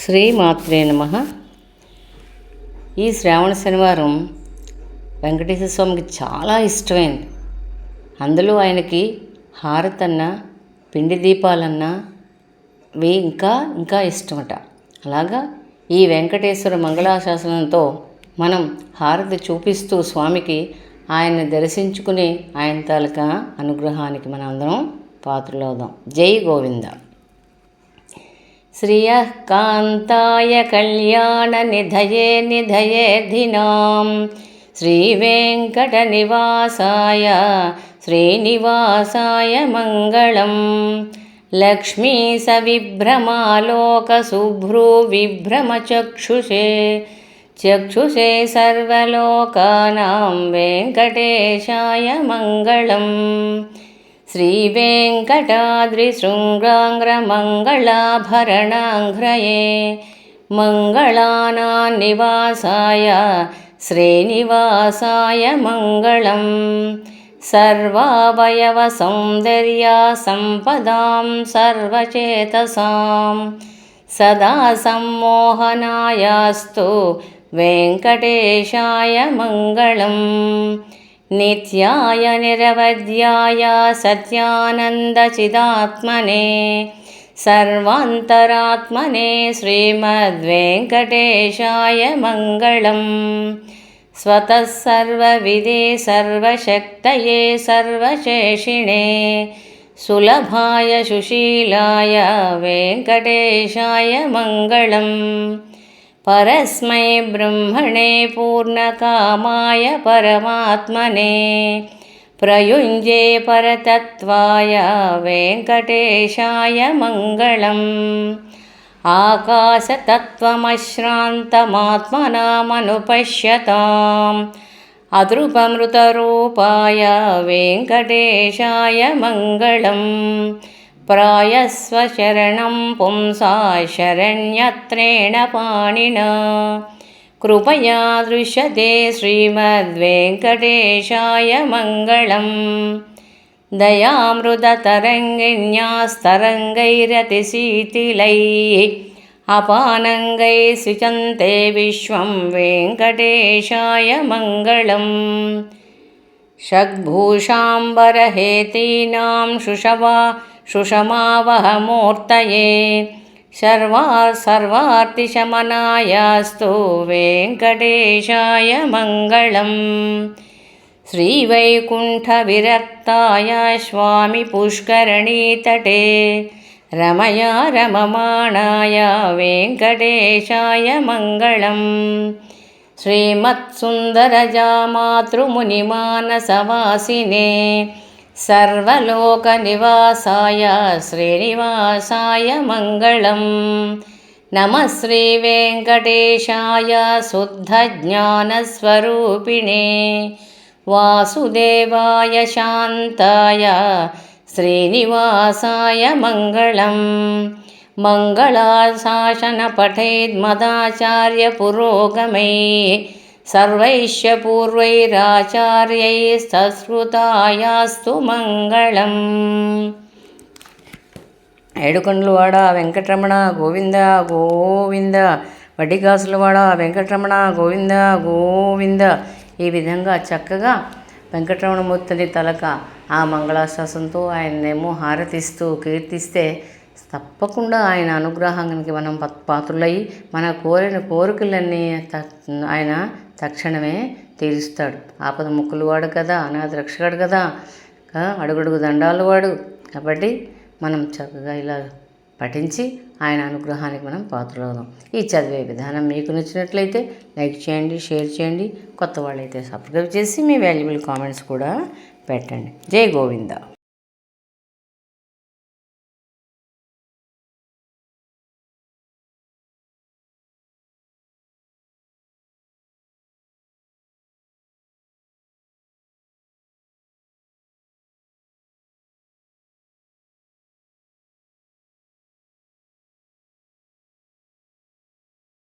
శ్రీమాత్రే నమ. ఈ శ్రావణ శనివారం వెంకటేశ్వర స్వామికి చాలా ఇష్టమైంది. అందులో ఆయనకి హారతన్న పిండి దీపాలన్నా వే ఇంకా ఇంకా ఇష్టమట. అలాగా ఈ వెంకటేశ్వర మంగళాశాసనంతో మనం హారతి చూపిస్తూ స్వామికి ఆయన్ని దర్శించుకుని ఆయన తాలూకా అనుగ్రహానికి మనం అందరం పాత్రలవుదాం. జై గోవింద. श्रियः कान्ताय कल्याणनिधये निधयेऽर्धिनां श्रीवेङ्कटनिवासाय श्रीनिवासाय मङ्गलं लक्ष्मीसविभ्रमालोकशुभ्रूविभ्रमचक्षुषे चक्षुषे सर्वलोकानां वेङ्कटेशाय मङ्गलम् श्रीवेङ्कटाद्रिशृङ्गाङ्ग्रमङ्गलाभरणाङ्घ्रये मङ्गलानान्निवासाय श्रीनिवासाय मङ्गलं सर्वावयवसौन्दर्यासम्पदां सर्वचेतसां सदा सम्मोहनायास्तु वेङ्कटेशाय मङ्गलम् नित्याय निरवध्याय सत्यानन्दचिदात्मने सर्वान्तरात्मने श्रीमद्वेङ्कटेशाय मङ्गलम्। स्वतः सर्वविदे सर्वशक्तये सर्वशेषिणे सुलभाय सुशीलाय वेङ्कटेशाय मङ्गलम् परस्मै ब्रह्मणे पूर्णकामाय परमात्मने। प्रयुञ्जे परतत्त्वाय वेङ्कटेशाय मङ्गलम्। आकाशतत्त्वमश्रान्तमात्मनामनुपश्यताम्। अदृपमृतरूपाय वेङ्कटेशाय मङ्गलम् प्रायस्वशरणं पुंसा शरण्यत्रेण पाणिना। कृपया दृश्यते श्रीमद्वेङ्कटेशाय मङ्गलम्। दयामृततरङ्गिण्यास्तरङ्गैरतिशीतिलैः अपानङ्गैः सिचन्ते विश्वं वेङ्कटेशाय मङ्गलम्। षड्भूषाम्बरहेतीनां शुषवा शुषमावहमूर्तये सर्वा सर्वार्तिशमनायास्तु वेङ्कटेशाय मङ्गलम्। श्रीवैकुण्ठविरक्ताय स्वामि पुष्करणीतटे रमया रममाणाय वेङ्कटेशाय मङ्गलम्। श्रीमत्सुन्दरजामातृमुनिमानसवासिने सर्वलोकनिवासाय श्रीनिवासाय मङ्गलम्। नमः श्रीवेङ्कटेशाय शुद्धज्ञानस्वरूपिणे। वासुदेवाय शान्ताय श्रीनिवासाय मङ्गलम्। मङ्गलाशासनपठेद्मदाचार्यपुरोगमैः సర్వైశ్యపూర్వైరాచార్యైస్తృతాయాస్తు మంగళం. ఏడుకొండలవాడ వెంకటరమణ గోవింద గోవింద వడ్డీకాసులవాడ వెంకటరమణ గోవింద గోవింద. ఈ విధంగా చక్కగా వెంకటరమణమూర్తిని తలక ఆ మంగళాశ్వాసంతో ఆయన్నేమో హారతిస్తూ కీర్తిస్తే తప్పకుండా ఆయన అనుగ్రహానికి మనం పాత్రులయ్యి మన కోరిన కోరికలన్నీ ఆయన తక్షణమే తీరుస్తాడు. ఆపద ముక్కులు వాడు కదా అనాథ రక్షకుడు కదా అడుగడుగు దండాలు వాడు. కాబట్టి మనం చక్కగా ఇలా పఠించి ఆయన అనుగ్రహానికి మనం పాత్రలవుదాం. ఈ చదివే విధానం మీకు నచ్చినట్లయితే లైక్ చేయండి షేర్ చేయండి. కొత్త వాళ్ళైతే సబ్స్క్రైబ్ చేసి మీ వాల్యుబుల్ కామెంట్స్ కూడా పెట్టండి. జై గోవిందా.